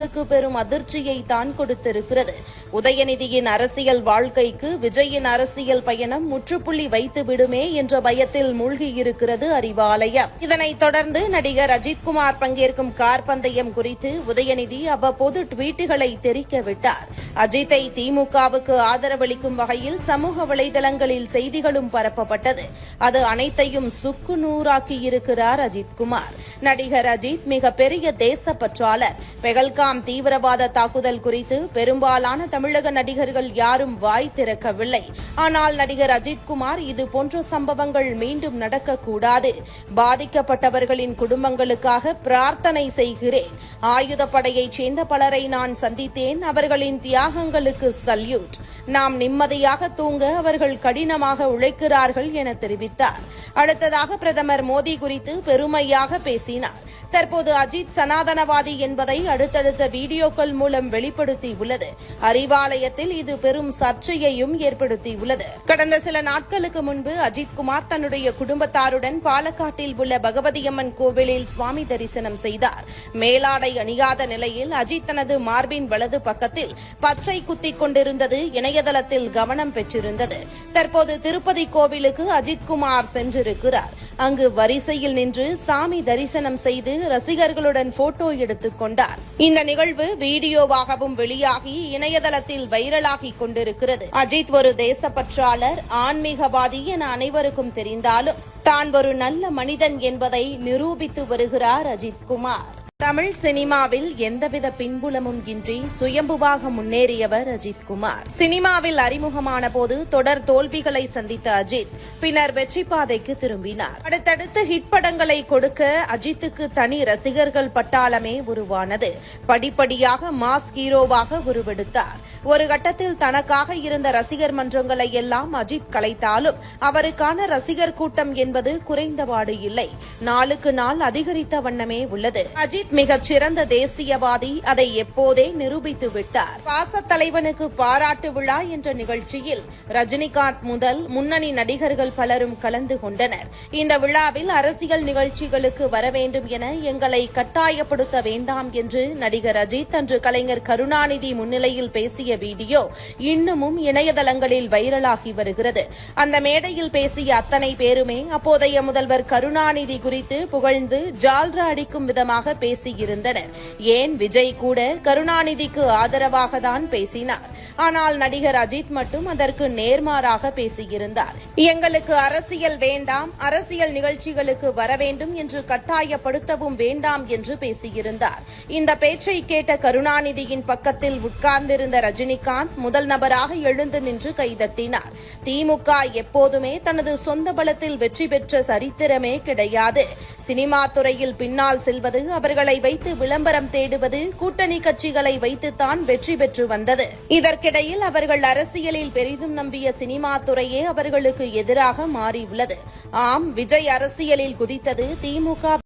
க்கு பெரும் அதிர்ச்சியை தான் கொடுத்திருக்கிறது. உதயநிதியின் அரசியல் வாழ்க்கைக்கு விஜயின் அரசியல் பயணம் முற்றுப்புள்ளி வைத்து விடுமே என்ற பயத்தில் மூழ்கியிருக்கிறது அறிவாலயம். இதனைத் தொடர்ந்து நடிகர் அஜித்குமார் பங்கேற்கும் கார் பந்தயம் குறித்து உதயநிதி அவ்வப்போது ட்வீட்டுகளை தெரிக்க விட்டார். அஜித்தை திமுகவுக்கு ஆதரவளிக்கும் வகையில் சமூக வலைதளங்களில் செய்திகளும் பரப்பப்பட்டது. அது அனைத்தையும் சுக்கு நூறாக்கியிருக்கிறார் அஜித்குமார். நடிகர் அஜித் மிகப்பெரிய தேசப்பற்றாளர் பெகல்காம் தீவிரவாத தாக்குதல் குறித்து பெரும்பாலான தமிழக நடிகர்கள் யாரும் வாய் திறக்கவில்லை. ஆனால் நடிகர் அஜித்குமார் இது போன்ற சம்பவங்கள் மீண்டும் நடக்கக்கூடாது. பாதிக்கப்பட்டவர்களின் குடும்பங்களுக்காக பிரார்த்தனை செய்கிறேன். ஆயுதப்படையைச் சேர்ந்த பலரை நான் சந்தித்தேன். அவர்களின் தியாகங்களுக்கு சல்யூட். நாம் நிம்மதியாக தூங்க அவர்கள் கடினமாக உழைக்கிறார்கள் என தெரிவித்தார். அடுத்ததாக பிரதமர் மோடி குறித்து பெருமையாக பேசினார். தற்போது அஜித் சனாதனவாதி என்பதை அடுத்தடுத்த வீடியோக்கள் மூலம் வெளிப்படுத்தியுள்ளது. அறிவாலயத்தில் இது பெரும் சர்ச்சையையும் ஏற்படுத்தியுள்ளது. கடந்த சில நாட்களுக்கு முன்பு அஜித் குமார் தன்னுடைய குடும்பத்தாருடன் பாலக்காட்டில் உள்ள பகவதியம்மன் கோவிலில் சுவாமி தரிசனம் செய்தார். மேலாடை அணியாத நிலையில் அஜித் தனது மார்பின் வலது பக்கத்தில் பச்சை குத்திக் கொண்டிருந்தது இணையதளத்தில் கவனம் பெற்றிருந்தது. தற்போது திருப்பதி கோவிலுக்கு அஜித் குமார் சென்றிருக்கிறார். அங்கு வரிசையில் நின்று சாமி தரிசனம் செய்து ரசிகர்களுடன் போட்டோ எடுத்துக் கொண்டார். இந்த நிகழ்வு வீடியோவாகவும் வெளியாகி இணையதளத்தில் வைரலாகி கொண்டிருக்கிறது. அஜித் ஒரு தேசப்பற்றாளர் ஆன்மீகவாதி என அனைவருக்கும் தெரிந்தாலும் தான் ஒரு நல்ல மனிதன் என்பதை நிரூபித்து வருகிறார் அஜித் குமார். தமிழ் சினிமாவில் எந்தவித பின்புலமும் இன்றி சுயம்புவாக முன்னேறியவர் அஜித் குமார். சினிமாவில் அறிமுகமான போது தொடர் தோல்விகளை சந்தித்த அஜித் பின்னர் வெற்றி பாதைக்கு திரும்பினார். அடுத்தடுத்து ஹிட் படங்களை கொடுக்க அஜித்துக்கு தனி ரசிகர்கள் பட்டாளமே உருவானது. படிப்படியாக மாஸ் ஹீரோவாக உருவெடுத்தார். ஒரு கட்டத்தில் தனக்காக இருந்த ரசிகர் மன்றங்களை எல்லாம் அஜித் கலைத்தாலும் அவருக்கான ரசிகர் கூட்டம் என்பது குறைந்தபாடு இல்லை. நாளுக்கு நாள் அதிகரித்த வண்ணமே உள்ளது. அஜித் மிகச் சிறந்த தேசியவாதி அதை எப்போதே நிரூபித்து விட்டார். பாச தலைவனுக்கு பாராட்டு விழா என்ற நிகழ்ச்சியில் ரஜினிகாந்த் முதல் முன்னணி நடிகர்கள் பலரும் கலந்து கொண்டனர். இந்த விழாவில் அரசியல் நிகழ்ச்சிகளுக்கு வர வேண்டும் என எங்களை கட்டாயப்படுத்த வேண்டாம் என்று நடிகர் அஜித் அன்று கலைஞர் கருணாநிதி முன்னிலையில் பேசிய வீடியோ இன்னமும் இணையதளங்களில் வைரலாகி வருகிறது. அந்த மேடையில் பேசிய அத்தனை பேருமே அப்போதைய முதல்வர் கருணாநிதி குறித்து புகழ்ந்து ஜால்ரா அடிக்கும் விதமாக பேசியிருந்தனர். ஏன் விஜய் கூட கருணாநிதிக்கு ஆதரவாக தான் பேசினார். ஆனால் நடிகர் அஜித் மட்டும் அதற்கு நேர்மாறாக பேசியிருந்தார். எங்களுக்கு அரசியல் வேண்டாம் அரசியல் நிகழ்ச்சிகளுக்கு வர வேண்டும் என்று கட்டாயப்படுத்தவும் வேண்டாம் என்று பேசியிருந்தார். இந்த பேச்சை கேட்ட கருணாநிதியின் பக்கத்தில் உட்கார்ந்திருந்த ரஜினிகாந்த் முதல் நபராக எழுந்து நின்று கைதட்டினார். திமுக எப்போதுமே தனது சொந்த பலத்தில் வெற்றி பெற்ற சரித்திரமே கிடையாது. சினிமா துறையில் பின்னால் செல்வது அவர்களை வைத்து விளம்பரம் தேடுவது கூட்டணி கட்சிகளை வைத்துத்தான் வெற்றி பெற்று வந்தது. இதற்கிடையில் அவர்கள் அரசியலில் பெரிதும் நம்பிய சினிமா துறையே அவர்களுக்கு எதிராக மாறியுள்ளது. ஆம் விஜய் அரசியலில் குதித்தது திமுக